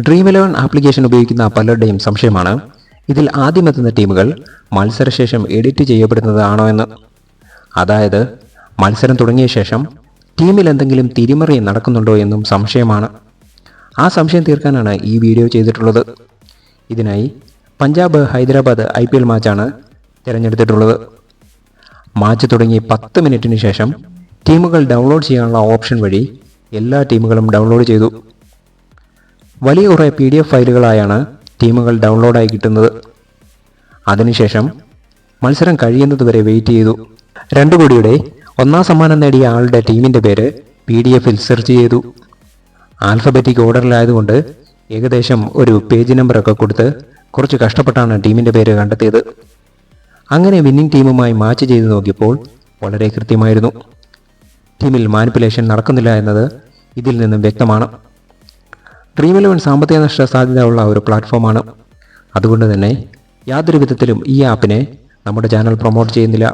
Dream Eleven application ഉപയോഗിക്കുന്ന പലരുടെയും സംശയമാണ്. ഇതിൽ ആദ്യമെത്തുന്ന ടീമുകൾ മത്സരശേഷം എഡിറ്റ് ചെയ്യപ്പെടുന്നതാണോ എന്ന് അതായത് മത്സരം തുടങ്ങിയ ശേഷം ടീമിൽ എന്തെങ്കിലും തിരിമറി നടക്കുന്നുണ്ടോ എന്നും സംശയമാണ്. ആ സംശയം തീർക്കാനാണ് ഈ വീഡിയോ ചെയ്തിട്ടുള്ളത്. ഇതിനായി Punjab Hyderabad I P L മാച്ചാണ് തിരഞ്ഞെടുത്തിട്ടുള്ളത്. മാച്ച് തുടങ്ങി പത്ത് മിനിറ്റിന് ശേഷം ടീമുകൾ ഡൗൺലോഡ് ചെയ്യാനുള്ള ഓപ്ഷൻ വഴി എല്ലാ ടീമുകളും ഡൗൺലോഡ് ചെയ്തു. വലിയ കുറേ പി ഡി എഫ് ഫയലുകളായാണ് ടീമുകൾ ഡൗൺലോഡായി കിട്ടുന്നത്. അതിനുശേഷം മത്സരം കഴിയുന്നതുവരെ വെയിറ്റ് ചെയ്തു. രണ്ടു കോടിയുടെ ഒന്നാം സമ്മാനം നേടിയ ആളുടെ ടീമിന്റെ പേര് പി ഡി എഫിൽ സെർച്ച് ചെയ്തു ആൽഫബറ്റിക് ഓർഡറിലായതുകൊണ്ട് ഏകദേശം ഒരു പേജ് നമ്പറൊക്കെ കൊടുത്ത് കുറച്ച് കഷ്ടപ്പെട്ടാണ് ടീമിന്റെ പേര് കണ്ടെത്തിയത്. അങ്ങനെ വിന്നിംഗ് ടീമുമായി മാച്ച് ചെയ്ത് നോക്കിയപ്പോൾ വളരെ കൃത്യമായിരുന്നു. ടീമിൽ മാനിപ്പുലേഷൻ നടക്കുന്നില്ല എന്നത് ഇതിൽ നിന്നും വ്യക്തമാണ്. ഡ്രീം ഇലവൻ സാമ്പത്തിക നഷ്ട സാധ്യത ഉള്ള ഒരു പ്ലാറ്റ്ഫോമാണ് അതുകൊണ്ട് തന്നെ യാതൊരു വിധത്തിലും ഈ ആപ്പിനെ നമ്മുടെ ചാനൽ പ്രൊമോട്ട് ചെയ്യുന്നില്ല.